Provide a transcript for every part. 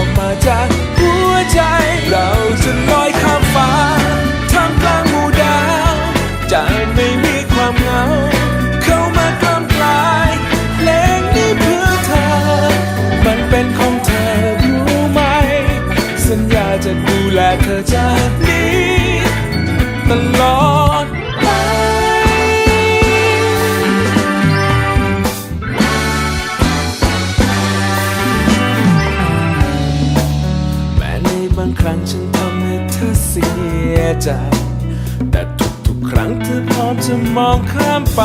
ออกมาจากหัวใจ เราจะลอยข้ามฟ้าท่ามกลางหมู่ดาวจะไม่มีความเหงา เข้ามากล้ำกลายเพลงนี้เพื่อเธอ มันเป็นของเธอรู้ไหม สัญญาจะดูแลเธอจาก บางครั้งฉันทำให้เธอเสียใจ แต่ทุกๆครั้งเธอพร้อมจะมองข้ามไป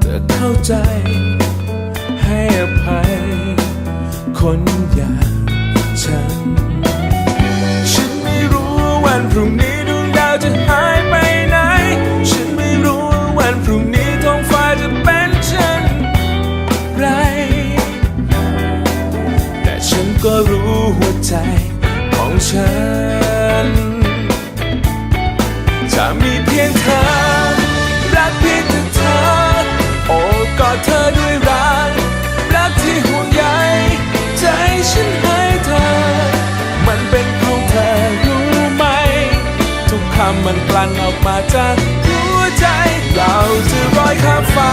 เธอเข้าใจ ให้อภัยคนอย่าง ฉัน จะมีเพียงเธอ รักเพียงแต่เธอ โอบกอดเธอด้วยรัก รักที่ห่วงใยใจฉันให้เธอ มันเป็นของเธอรู้ไหม ทุกคำมันกลั่นออกมาจากหัวใจ เราจะลอยข้ามฟ้า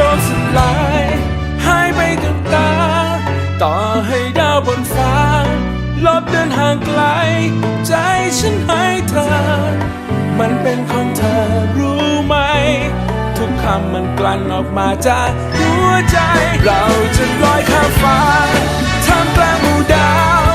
ต่อให้โลกสลายหายไปกับตา ต่อให้ดาวบนฟ้า ลบเดินห่างไกล ใจฉันให้เธอ มันเป็นของเธอรู้ไหม ทุกคำมันกลั่นออกมาจากหัวใจ เราจะลอยข้ามฟ้าท่ามกลางหมู่ดาว